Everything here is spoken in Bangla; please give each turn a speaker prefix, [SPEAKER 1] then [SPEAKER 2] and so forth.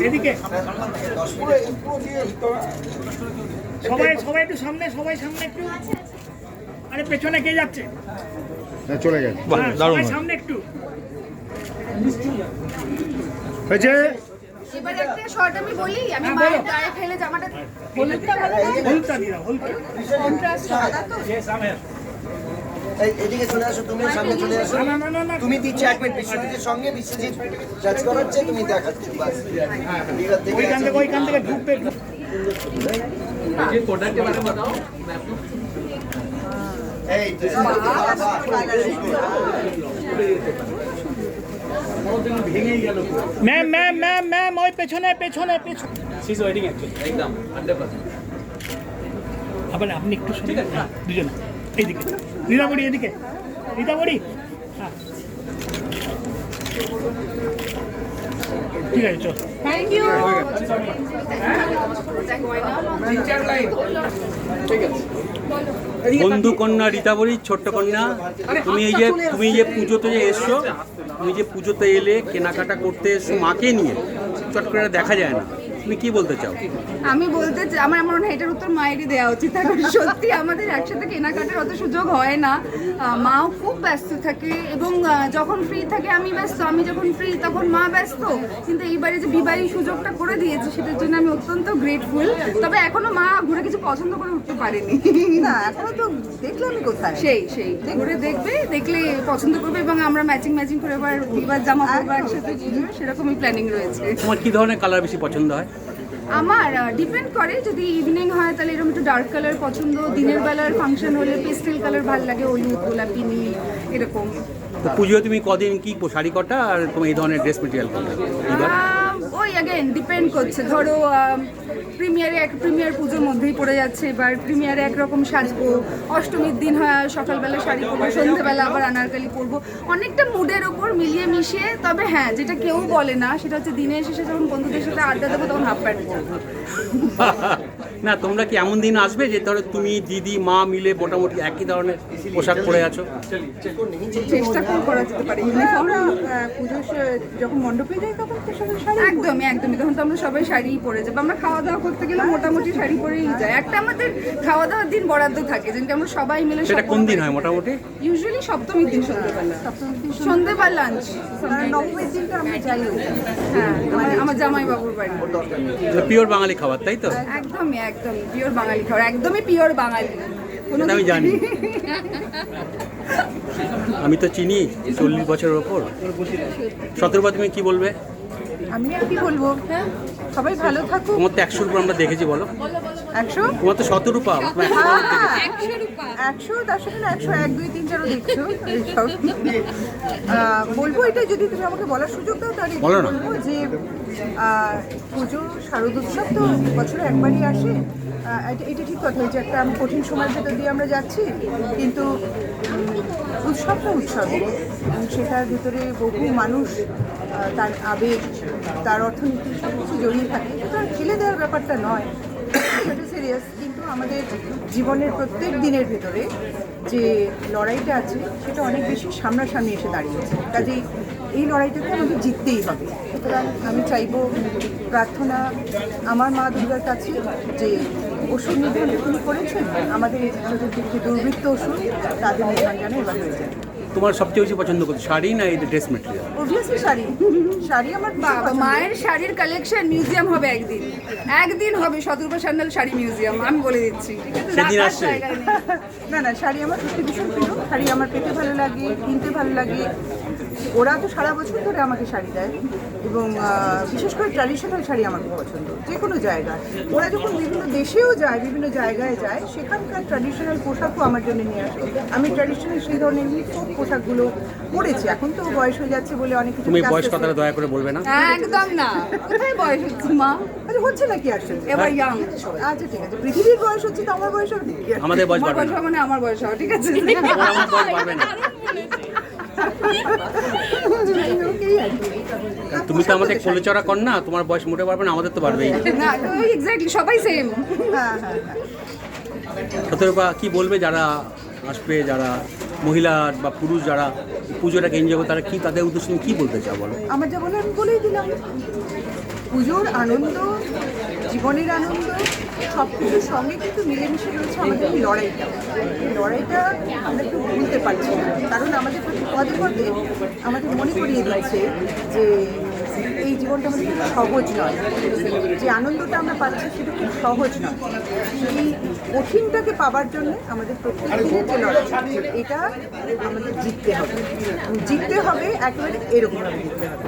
[SPEAKER 1] এদিকে। সবাই সবাই একটু সামনে সবাই সামনে একটু। আরে পেছনে কে যাচ্ছে?
[SPEAKER 2] হ্যাঁ, চলে গেছে।
[SPEAKER 1] হ্যাঁ,
[SPEAKER 3] দারুণ
[SPEAKER 1] সামনে একটু।
[SPEAKER 2] হয়েছে
[SPEAKER 4] এবার একটা শর্ট আমি বলি আমি
[SPEAKER 1] হ্যাঁ,
[SPEAKER 4] মায়ের গায়ে ফেলে জামাটা হলুদটা ভালো না
[SPEAKER 1] হলুদটা দাও হলুদটা।
[SPEAKER 4] কন্ট্রাস্ট সাদা তো।
[SPEAKER 5] এই- এদিকে চলে আসো তুমি সামনে চলে আসো।
[SPEAKER 1] না না না না।
[SPEAKER 5] তুমি দিচ্ছ এক মিনিট বিশ্বজিতের সঙ্গে বিশ্বজিৎ জাজ করাচ্ছে তুমি দেখাচ্ছ বাস।
[SPEAKER 1] ওইখান থেকে ওইখান ঢুকবে।
[SPEAKER 5] এই।
[SPEAKER 1] ম্যাম ম্যাম ম্যাম ম্যাম ওই পেছনে পেছনে পেছনে। সিজ ওয়েডিং অ্যাকচুয়ালি একদম 100% আবার আপনি একটু আছে। দুজন। এইদিকে। রীতাবড়ি এদিকে। রীতাবড়ি হ্যাঁ। ঠিক আছে চল।
[SPEAKER 4] থ্যাংক ইউ
[SPEAKER 3] বন্ধু কন্যা রীতাবরী ছোট্ট কন্যা তুমি এই যে তুমি যে পুজোতে যে এসছো তুমি যে পুজোতে এলে কেনাকাটা করতে এসছো মাকে নিয়ে চট করে দেখা যায় না। তুমি কি বলতে চাও?
[SPEAKER 4] আমি বলতে চাই আমার মনে হয় এটার উত্তর মায়েরই দেওয়া উচিত। কারণ সত্যি আমাদের একসাথে কেনাকাটার অত সুযোগ হয় না। মাও খুব ব্যস্ত থাকে এবং যখন ফ্রি থাকে আমি ব্যস্ত। আমি যখন ফ্রি তখন মা ব্যস্ত। কিন্তু এইবারে যে বিবাহী সুযোগটা করে দিয়েছে সেটার জন্য আমি অত্যন্ত গ্রেটফুল তবে এখনও মা ঘুরে কিছু পছন্দ করে উঠতে পারেনি।
[SPEAKER 6] না এখনও তো দেখলামই কোথায়।
[SPEAKER 4] সেই সেই। ঘুরে দেখবে দেখলে পছন্দ করবে এবং আমরা ম্যাচিং ম্যাচিং করে এবার বিবার জামা পরবো একসাথে সেরকমই প্ল্যানিং রয়েছে।
[SPEAKER 3] তোমার কি ধরনের কালার বেশি পছন্দ হয়?
[SPEAKER 4] আমার ডিপেন্ড করে যদি ইভিনিং হয় তাহলে এরকম একটু ডার্ক কালার পছন্দ দিনের বেলার ফাংশন হলে পেস্টেল কালার ভালো লাগে হলুদ গোলাপি নীল এরকম।
[SPEAKER 3] তো পুজোয় তুমি কদিন কি শাড়ি কটা আর তুমি এই ধরনের ড্রেস মেটেরিয়াল কোনটা
[SPEAKER 4] ওই অ্যাগেন ডিপেন্ড করছে। ধরো প্রিমিয়ারে এক প্রিমিয়ার পুজোর মধ্যেই পড়ে যাচ্ছে। এবার প্রিমিয়ারে একরকম সাজবো অষ্টমীর দিন হয়, সকালবেলা শাড়ি পরবো, সন্ধ্যেবেলা আবার আনারকালি পরবো। অনেকটা মুডের ওপর মিলিয়ে মিশিয়ে, তবে হ্যাঁ যেটা কেউ বলে না, সেটা হচ্ছে দিনের শেষে যখন বন্ধুদের সাথে আড্ডা দেবো, তখন হাফ প্যান্ট পরবো।
[SPEAKER 3] না তোমরা কি এমন দিন আসবে যে ধরো তুমি দিদি মা মিলে মোটামুটি একই ধরনের পোশাক পরে আছো?
[SPEAKER 4] চেষ্টা করে করা যেতে পারে।
[SPEAKER 6] আমরা আহ, যখন মণ্ডপে যাই তখন তো সবাই শাড়ি
[SPEAKER 4] একদমই একদমই। তখন তো আমরা সবাই শাড়িই পরে যাব আমরা খাওয়া দাওয়া করতে গেলে মোটামুটি শাড়ি পরেই যাই। একটা আমাদের খাওয়া দাওয়ার দিন বরাদ্দ থাকে যেদিনকে আমরা সবাই মিলে
[SPEAKER 3] সেটা কোন দিন হয় মোটামুটি?
[SPEAKER 4] ইউজুয়ালি সপ্তমীর দিন সন্ধ্যেবেলা। সন্ধ্যে বা লাঞ্চ
[SPEAKER 6] নবমীর দিনটা আমরা যাই
[SPEAKER 4] হ্যাঁ আমার- আমার জামাই বাবুর বাড়ি
[SPEAKER 3] পিওর বাঙালি খাবার তাই তো?
[SPEAKER 4] একদমই একদমই পিওর বাঙালি খাবার একদমই পিওর বাঙালি।
[SPEAKER 3] আমি জানি। আমি তো চিনি চল্লিশ বছরের ওপর। সতেরো তুমি কি বলবে?
[SPEAKER 6] আমি আর কি বলব? সবাই ভালো থাকুক।
[SPEAKER 3] তোমার তো একশোর উপর আমরা দেখেছি বলো।
[SPEAKER 6] একশো?
[SPEAKER 3] তোমার তো উপর দেখেছি।
[SPEAKER 6] একশো তার সাথে না একশো এক দুই তিন চারও দেখছ। বলব এটা যদি তুমি আমাকে বলার সুযোগ দাও তাহলে বলব যে পুজো শারদোৎসব তো বছরে একবারই আসে। এটা ঠিক কথা যে একটা কঠিন সময়ের ভেতর দিয়ে আমরা যাচ্ছি। কিন্তু উম, উৎসবটা উৎসব। সেটার ভিতরে বহু মানুষ তার আবেগ তার অর্থনীতি সব কিছু জড়িয়ে থাকে। সেটা ফেলে দেওয়ার ব্যাপারটা নয়। সিরিয়াস কিন্তু আমাদের জীবনের প্রত্যেক দিনের ভেতরে যে লড়াইটা আছে, সেটা অনেক বেশি সামনাসামনি এসে দাঁড়িয়েছে। কাজেই এই লড়াইটাতে আমাদের জিততেই হবে। সুতরাং আমি চাইব, প্রার্থনা আমার মা দুর্গার কাছে যে ওষুধ নিধন তিনি করেছেন, আমাদের চতুর্দিকে দুর্বৃত্ত ওষুধ তাদের নিধন যেন এবার হয়ে যায়।
[SPEAKER 3] তোমার সবচেয়ে বেশি পছন্দ করছ শাড়ি না এই dress material
[SPEAKER 6] obviously sari. Sari আমার
[SPEAKER 4] বাবা মায়ের শাড়ির কালেকশন মিউজিয়াম হবে একদিন। একদিন হবে শতরূপা সান্যাল শাড়ি মিউজিয়াম আমি বলে দিচ্ছি।
[SPEAKER 3] সেদিন আসছে?
[SPEAKER 6] না না শাড়ি আমার সত্যি ভীষণ প্রিয়। শাড়ি আমার পেতে ভালো লাগে কিনতে ভালো লাগে। ওরা তো সারা বছর ধরে আমাকে শাড়ি দেয় এবং বিশেষ করে ট্র্যাডিশনাল শাড়ি আমার খুব পছন্দ। যে কোনো জায়গায়। ওরা যখন বিভিন্ন দেশেও যায় বিভিন্ন জায়গায় যায় সেখানকার ট্র্যাডিশনাল পোশাকও আমার জন্য নিয়ে আসে। আমি ট্র্যাডিশনাল সেই ধরনের সব পোশাকগুলো পরেছি। এখন তো বয়স হয়ে যাচ্ছে বলে অনেক কিছু
[SPEAKER 3] তুমি বয়স কথাটা দয়া করে বলবে না?
[SPEAKER 4] একদম না। কোথায় বয়স হচ্ছে মা?
[SPEAKER 6] আরে হচ্ছে নাকি আসলে?
[SPEAKER 4] এবার ইয়াং
[SPEAKER 6] আচ্ছা ঠিক আছে। পৃথিবীর বয়স হচ্ছে তো আমার বয়স হবে।
[SPEAKER 3] আমাদের বয়স বাড়বে না।
[SPEAKER 4] মানে আমার বয়স হবে ঠিক আছে?
[SPEAKER 3] আমার বয়স বাড়বে না।
[SPEAKER 6] ওকেই আর কি।
[SPEAKER 3] তুমি তো আমাদের কোলে চড়া কর না তোমার বয়স মোটে পারবে না আমাদের তো পারবেই
[SPEAKER 4] না এক্স্যাক্টলি সবাই সেম
[SPEAKER 6] হ্যাঁ হ্যাঁ।
[SPEAKER 3] সতেরোপা কি বলবে যারা আসবে যারা মহিলা বা পুরুষ যারা পুজোটাকে এনজয় করে তারা কি তাদের উদ্দেশ্যে কি বলতে চাও বলো?
[SPEAKER 6] আমার যা বলে আমি বলেই দিলাম। পুজোর আনন্দ জীবনের আনন্দ সব কিছুর সঙ্গে কিন্তু মিলেমিশে রয়েছে আমাদের এই লড়াইটা। এই লড়াইটা আমরা একটু পারছি না। কারণ আমাদের প্রতি পদে পদে আমাদের মনে করিয়ে দিচ্ছে যে এই জীবনটা আমাদের খুব সহজ নয়। যে আনন্দটা আমরা পাচ্ছি সেটা খুব সহজ নয়। এই কঠিনটাকে পাবার জন্য আমাদের প্রত্যেক দিনের যে লড়াই এটা আমাদের জিততে হবে। জিততে হবে, একেবারে এরকমভাবে জিততে হবে।